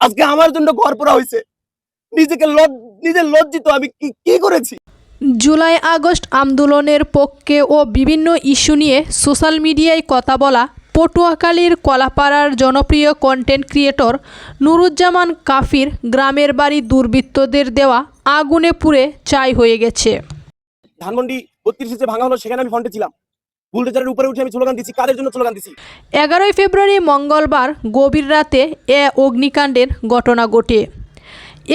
আজকে আমার জন্য ঘর পড়া হয়েছে নিজেকে লজ- নিজে লজ্জিত আমি কি কি করেছি? জুলাই আগস্ট আন্দোলনের পক্ষে ও বিভিন্ন ইস্যু নিয়ে সোশ্যাল মিডিয়ায় কথা বলা পটুয়াখালীর কলাপাড়ার জনপ্রিয় কন্টেন্ট ক্রিয়েটর নুরুজ্জামান কাফির গ্রামের বাড়ি দুর্বৃত্তদের দেওয়া আগুনে পুড়ে চাই হয়ে গেছে। ধানমন্ডি বত্রিশে ভাঙা হলো সেখানে আমি ফ্রন্টে ছিলাম। উপরে উঠে এগারোই ফেব্রুয়ারি মঙ্গলবার গভীর রাতে এ অগ্নিকাণ্ডের ঘটনা ঘটে।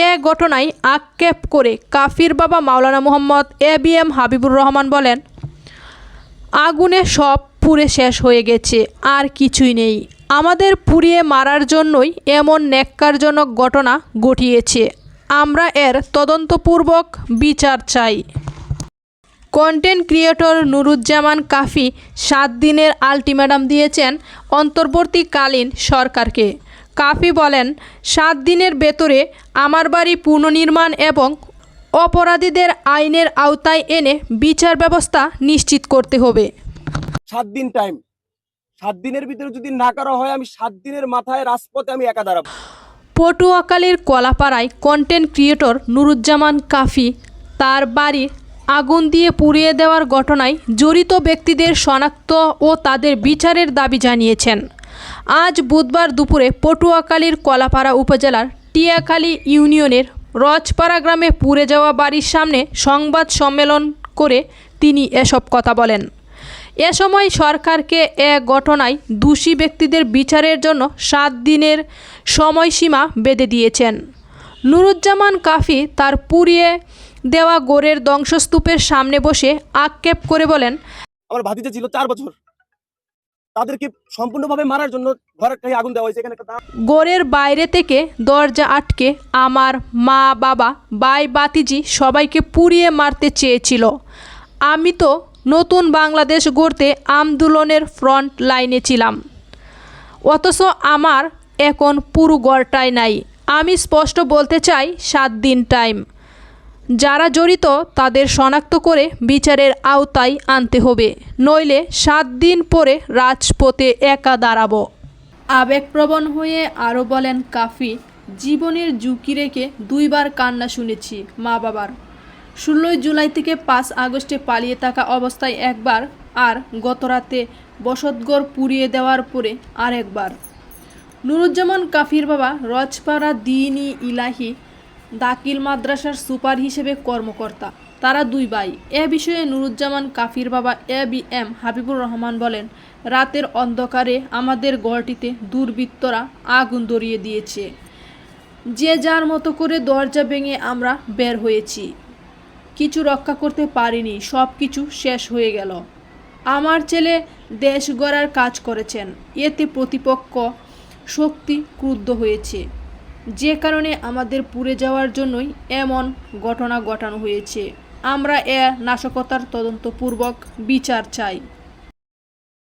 এ ঘটনায় আক্ষেপ করে কাফির বাবা Maulana Mohammad A B M Habibur Rahman বলেন, আগুনে সব পুড়ে শেষ হয়ে গেছে, আর কিছুই নেই। আমাদের পুড়িয়ে মারার জন্যই এমন ন্যাক্কারজনক ঘটনা ঘটিয়েছে। আমরা এর তদন্তপূর্বক বিচার চাই। কন্টেন্ট ক্রিয়েটর নুরুজ্জামান কাফি সাত দিনের আলটিমেটাম দিয়েছেন অন্তর্বর্তীকালীন সরকারকে। কাফি বলেন সাত দিনের ভেতরে আমার বাড়ি পুনর্নির্মাণ এবং অপরাধীদের আইনের আওতায় এনে বিচার ব্যবস্থা নিশ্চিত করতে হবে। সাত দিন টাইম সাত দিনের ভিতরে যদি না করা হয় আমি সাত দিনের মাথায় রাজপথে আমি একা দাঁড়াবো। পটুয়াখালীর কলাপাড়ায় কন্টেন্ট ক্রিয়েটর নুরুজ্জামান কাফি তার বাড়ি আগুন দিয়ে পুড়িয়ে দেওয়ার ঘটনায় জড়িত ব্যক্তিদের শনাক্ত ও তাদের বিচারের দাবি জানিয়েছেন। আজ বুধবার দুপুরে পটুয়াখালীর কলাপাড়া উপজেলার টিয়াখালী ইউনিয়নের রজপাড়া গ্রামে পুড়ে যাওয়া বাড়ির সামনে সংবাদ সম্মেলন করে তিনি এসব কথা বলেন। এ সময় সরকারকে এ ঘটনায় দোষী ব্যক্তিদের বিচারের জন্য সাত দিনের সময়সীমা বেঁধে দিয়েছেন। নুরুজ্জামান কাফি তার পুড়িয়ে দেওয়া গোরের ধ্বংসস্তূপের সামনে বসে আক্ষেপ করে বলেন আমার ভাতিজা ছিল চার বছর। তাদেরকে সম্পূর্ণভাবে মারার জন্য ঘরের আগুন দেওয়া হয়েছে। এখানে গোরের বাইরে থেকে দরজা আটকে আমার মা বাবা বাই বাতিজি সবাইকে পুড়িয়ে মারতে চেয়েছিল। আমি তো নতুন বাংলাদেশ গড়তে আন্দোলনের ফ্রন্ট লাইনে ছিলাম। অথচ আমার এখন পুরো গড়টাই নাই। আমি স্পষ্ট বলতে চাই সাত দিন টাইম যারা জড়িত তাদের শনাক্ত করে বিচারের আওতায় আনতে হবে, নইলে সাত দিন পরে রাজপথে একা দাঁড়াবো। আবেগপ্রবণ হয়ে আরও বলেন কাফি, জীবনের ঝুঁকি রেখে দুইবার কান্না শুনেছি মা বাবার। ষোলোই জুলাই থেকে পাঁচ আগস্টে পালিয়ে থাকা অবস্থায় একবার আর গতরাতে বসতগড় পুড়িয়ে দেওয়ার পরে আরেকবার। নুরুজ্জামান কাফির বাবা রজপাড়া দিনী ইলাহি দাকিল মাদ্রাসার সুপার হিসেবে কর্মকর্তা। তারা দুই ভাই। এ বিষয়ে নুরুজ্জামান কাফির বাবা A B M Habibur Rahman বলেন, রাতের অন্ধকারে আমাদের গড়টিতে দুর্বৃত্তরা আগুন ধরিয়ে দিয়েছে। যে যার মতো করে দরজা ভেঙে আমরা বের হয়েছি। কিছু রক্ষা করতে পারিনি সব কিছু শেষ হয়ে গেল। আমার ছেলে দেশ গড়ার কাজ করেছেন। এতে প্রতিপক্ষ শক্তি ক্রুদ্ধ হয়েছে। যে কারণে আমাদের পুড়ে যাওয়ার জন্যই এমন ঘটনা ঘটানো হয়েছে। আমরা এ নাশকতার তদন্তপূর্বক বিচার চাই।